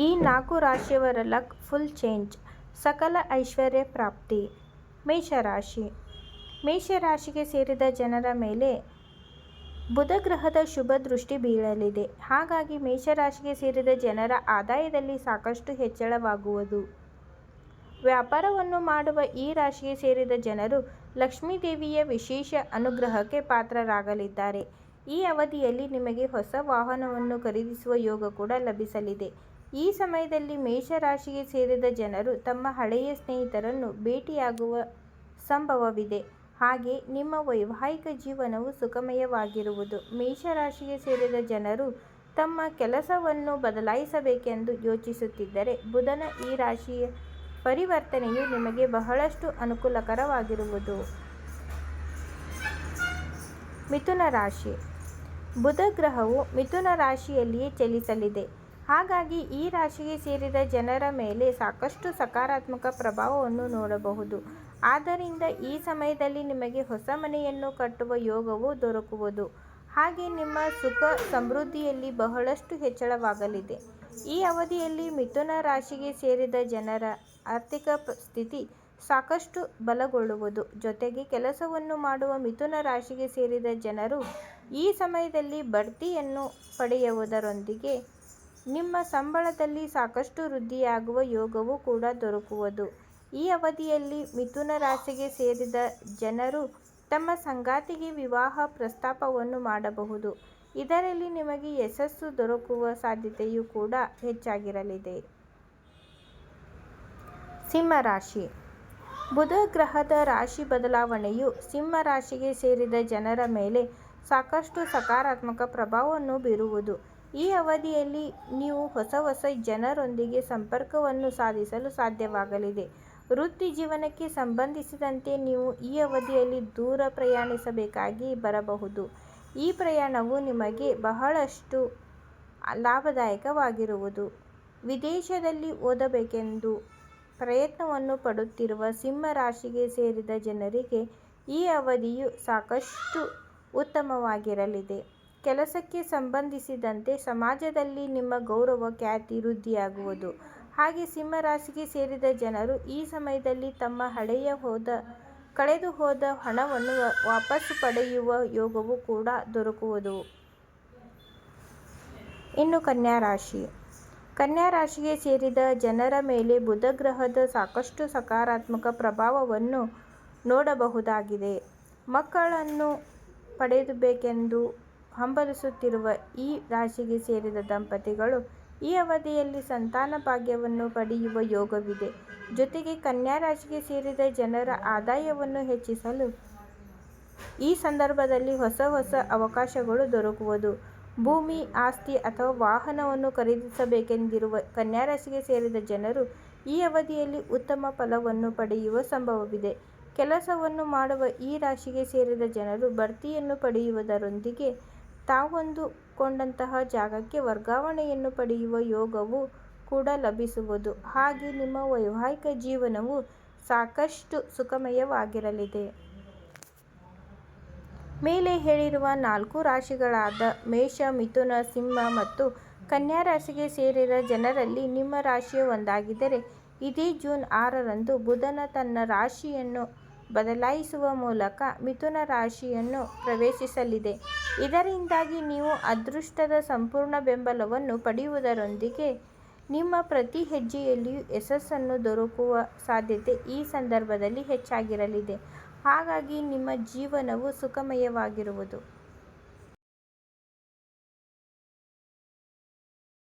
ಈ ನಾಲ್ಕು ರಾಶಿಯವರ ಲಕ್ ಫುಲ್ ಚೇಂಜ್. ಸಕಲ ಐಶ್ವರ್ಯ ಪ್ರಾಪ್ತಿ. ಮೇಷರಾಶಿ. ಮೇಷರಾಶಿಗೆ ಸೇರಿದ ಜನರ ಮೇಲೆ ಬುಧ ಗ್ರಹದ ಶುಭ ದೃಷ್ಟಿ ಬೀಳಲಿದೆ. ಹಾಗಾಗಿ ಮೇಷರಾಶಿಗೆ ಸೇರಿದ ಜನರ ಆದಾಯದಲ್ಲಿ ಸಾಕಷ್ಟು ಹೆಚ್ಚಳವಾಗುವುದು. ವ್ಯಾಪಾರವನ್ನು ಮಾಡುವ ಈ ರಾಶಿಗೆ ಸೇರಿದ ಜನರು ಲಕ್ಷ್ಮೀದೇವಿಯ ವಿಶೇಷ ಅನುಗ್ರಹಕ್ಕೆ ಪಾತ್ರರಾಗಲಿದ್ದಾರೆ. ಈ ಅವಧಿಯಲ್ಲಿ ನಿಮಗೆ ಹೊಸ ವಾಹನವನ್ನು ಖರೀದಿಸುವ ಯೋಗ ಕೂಡ ಲಭಿಸಲಿದೆ. ಈ ಸಮಯದಲ್ಲಿ ಮೇಷರಾಶಿಗೆ ಸೇರಿದ ಜನರು ತಮ್ಮ ಹಳೆಯ ಸ್ನೇಹಿತರನ್ನು ಭೇಟಿಯಾಗುವ ಸಂಭವವಿದೆ. ಹಾಗೆ ನಿಮ್ಮ ವೈವಾಹಿಕ ಜೀವನವು ಸುಖಮಯವಾಗಿರುವುದು. ಮೇಷರಾಶಿಗೆ ಸೇರಿದ ಜನರು ತಮ್ಮ ಕೆಲಸವನ್ನು ಬದಲಾಯಿಸಬೇಕೆಂದು ಯೋಚಿಸುತ್ತಿದ್ದರೆ ಬುಧನ ಈ ರಾಶಿಯ ಪರಿವರ್ತನೆಯು ನಿಮಗೆ ಬಹಳಷ್ಟು ಅನುಕೂಲಕರವಾಗಿರುವುದು. ಮಿಥುನ ರಾಶಿ. ಬುಧ ಗ್ರಹವು ಮಿಥುನ ರಾಶಿಯಲ್ಲಿಯೇ ಚಲಿಸಲಿದೆ. ಹಾಗಾಗಿ ಈ ರಾಶಿಗೆ ಸೇರಿದ ಜನರ ಮೇಲೆ ಸಾಕಷ್ಟು ಸಕಾರಾತ್ಮಕ ಪ್ರಭಾವವನ್ನು ನೋಡಬಹುದು. ಆದ್ದರಿಂದ ಈ ಸಮಯದಲ್ಲಿ ನಿಮಗೆ ಹೊಸ ಮನೆಯನ್ನು ಕಟ್ಟುವ ಯೋಗವು ದೊರಕುವುದು. ಹಾಗೆ ನಿಮ್ಮ ಸುಖ ಸಮೃದ್ಧಿಯಲ್ಲಿ ಬಹಳಷ್ಟು ಹೆಚ್ಚಳವಾಗಲಿದೆ. ಈ ಅವಧಿಯಲ್ಲಿ ಮಿಥುನ ರಾಶಿಗೆ ಸೇರಿದ ಜನರ ಆರ್ಥಿಕ ಸ್ಥಿತಿ ಸಾಕಷ್ಟು ಬಲಗೊಳ್ಳುವುದು. ಜೊತೆಗೆ ಕೆಲಸವನ್ನು ಮಾಡುವ ಮಿಥುನ ರಾಶಿಗೆ ಸೇರಿದ ಜನರು ಈ ಸಮಯದಲ್ಲಿ ಬಡ್ತಿಯನ್ನು ಪಡೆಯುವುದರೊಂದಿಗೆ ನಿಮ್ಮ ಸಂಬಳದಲ್ಲಿ ಸಾಕಷ್ಟು ವೃದ್ಧಿಯಾಗುವ ಯೋಗವೂ ಕೂಡ ದೊರಕುವುದು. ಈ ಅವಧಿಯಲ್ಲಿ ಮಿಥುನ ರಾಶಿಗೆ ಸೇರಿದ ಜನರು ತಮ್ಮ ಸಂಗಾತಿಗೆ ವಿವಾಹ ಪ್ರಸ್ತಾಪವನ್ನು ಮಾಡಬಹುದು. ಇದರಲ್ಲಿ ನಿಮಗೆ ಯಶಸ್ಸು ದೊರಕುವ ಸಾಧ್ಯತೆಯೂ ಕೂಡ ಹೆಚ್ಚಾಗಿರಲಿದೆ. ಸಿಂಹ ರಾಶಿ. ಬುಧ ಗ್ರಹದ ರಾಶಿ ಬದಲಾವಣೆಯು ಸಿಂಹ ರಾಶಿಗೆ ಸೇರಿದ ಜನರ ಮೇಲೆ ಸಾಕಷ್ಟು ಸಕಾರಾತ್ಮಕ ಪ್ರಭಾವವನ್ನು ಬೀರುವುದು. ಈ ಅವಧಿಯಲ್ಲಿ ನೀವು ಹೊಸ ಹೊಸ ಜನರೊಂದಿಗೆ ಸಂಪರ್ಕವನ್ನು ಸಾಧಿಸಲು ಸಾಧ್ಯವಾಗಲಿದೆ. ವೃತ್ತಿ ಜೀವನಕ್ಕೆ ಸಂಬಂಧಿಸಿದಂತೆ ನೀವು ಈ ಅವಧಿಯಲ್ಲಿ ದೂರ ಪ್ರಯಾಣಿಸಬೇಕಾಗಿ ಬರಬಹುದು. ಈ ಪ್ರಯಾಣವು ನಿಮಗೆ ಬಹಳಷ್ಟು ಲಾಭದಾಯಕವಾಗಿರುವುದು. ವಿದೇಶದಲ್ಲಿ ಓದಬೇಕೆಂದು ಪ್ರಯತ್ನವನ್ನು ಪಡುತ್ತಿರುವ ಸಿಂಹ ರಾಶಿಗೆ ಸೇರಿದ ಜನರಿಗೆ ಈ ಅವಧಿಯು ಸಾಕಷ್ಟು ಉತ್ತಮವಾಗಿರಲಿದೆ. ಕೆಲಸಕ್ಕೆ ಸಂಬಂಧಿಸಿದಂತೆ ಸಮಾಜದಲ್ಲಿ ನಿಮ್ಮ ಗೌರವ, ಖ್ಯಾತಿ ವೃದ್ಧಿಯಾಗುವುದು. ಹಾಗೆ ಸಿಂಹ ರಾಶಿಗೆ ಸೇರಿದ ಜನರು ಈ ಸಮಯದಲ್ಲಿ ತಮ್ಮ ಹಳೆಯ ಹೋದ, ಕಳೆದು ಹೋದ ಹಣವನ್ನು ವಾಪಸ್ಸು ಪಡೆಯುವ ಯೋಗವು ಕೂಡ ದೊರಕುವುದು. ಇನ್ನು ಕನ್ಯಾ ರಾಶಿ. ಕನ್ಯಾ ರಾಶಿಗೆ ಸೇರಿದ ಜನರ ಮೇಲೆ ಬುಧ ಗ್ರಹದ ಸಾಕಷ್ಟು ಸಕಾರಾತ್ಮಕ ಪ್ರಭಾವವನ್ನು ನೋಡಬಹುದಾಗಿದೆ. ಮಕ್ಕಳನ್ನು ಪಡೆಯಬೇಕೆಂದು ಹಂಬಲಿಸುತ್ತಿರುವ ಈ ರಾಶಿಗೆ ಸೇರಿದ ದಂಪತಿಗಳು ಈ ಅವಧಿಯಲ್ಲಿ ಸಂತಾನ ಭಾಗ್ಯವನ್ನು ಪಡೆಯುವ ಯೋಗವಿದೆ. ಜೊತೆಗೆ ಕನ್ಯಾ ರಾಶಿಗೆ ಸೇರಿದ ಜನರ ಆದಾಯವನ್ನು ಹೆಚ್ಚಿಸಲು ಈ ಸಂದರ್ಭದಲ್ಲಿ ಹೊಸ ಹೊಸ ಅವಕಾಶಗಳು ದೊರಕುವುದು. ಭೂಮಿ, ಆಸ್ತಿ ಅಥವಾ ವಾಹನವನ್ನು ಖರೀದಿಸಬೇಕೆಂದಿರುವ ಕನ್ಯಾ ರಾಶಿಗೆ ಸೇರಿದ ಜನರು ಈ ಅವಧಿಯಲ್ಲಿ ಉತ್ತಮ ಫಲವನ್ನು ಪಡೆಯುವ ಸಂಭವವಿದೆ. ಕೆಲಸವನ್ನು ಮಾಡುವ ಈ ರಾಶಿಗೆ ಸೇರಿದ ಜನರು ಬಡ್ತಿಯನ್ನು ಪಡೆಯುವುದರೊಂದಿಗೆ ತಾವಂದುಕೊಂಡಂತಹ ಜಾಗಕ್ಕೆ ವರ್ಗಾವಣೆಯನ್ನು ಪಡೆಯುವ ಯೋಗವು ಕೂಡ ಲಭಿಸುವುದು. ಹಾಗೆ ನಿಮ್ಮ ವೈವಾಹಿಕ ಜೀವನವು ಸಾಕಷ್ಟು ಸುಖಮಯವಾಗಿರಲಿದೆ. ಮೇಲೆ ಹೇಳಿರುವ ನಾಲ್ಕು ರಾಶಿಗಳಾದ ಮೇಷ, ಮಿಥುನ, ಸಿಂಹ ಮತ್ತು ಕನ್ಯಾ ರಾಶಿಗೆ ಸೇರಿದ ಜನರಲ್ಲಿ ನಿಮ್ಮ ರಾಶಿಯು ಒಂದಾಗಿದ್ದರೆ, ಇದೇ ಜೂನ್ ಆರರಂದು ಬುಧನ ತನ್ನ ರಾಶಿಯನ್ನು ಬದಲಾಯಿಸುವ ಮೂಲಕ ಮಿಥುನ ರಾಶಿಯನ್ನು ಪ್ರವೇಶಿಸಲಿದೆ. ಇದರಿಂದಾಗಿ ನೀವು ಅದೃಷ್ಟದ ಸಂಪೂರ್ಣ ಬೆಂಬಲವನ್ನು ಪಡೆಯುವುದರೊಂದಿಗೆ ನಿಮ್ಮ ಪ್ರತಿ ಹೆಜ್ಜೆಯಲ್ಲಿಯೂ ಯಶಸ್ಸನ್ನು ದೊರಕುವ ಸಾಧ್ಯತೆ ಈ ಸಂದರ್ಭದಲ್ಲಿ ಹೆಚ್ಚಾಗಿರಲಿದೆ. ಹಾಗಾಗಿ ನಿಮ್ಮ ಜೀವನವು ಸುಖಮಯವಾಗಿರುವುದು.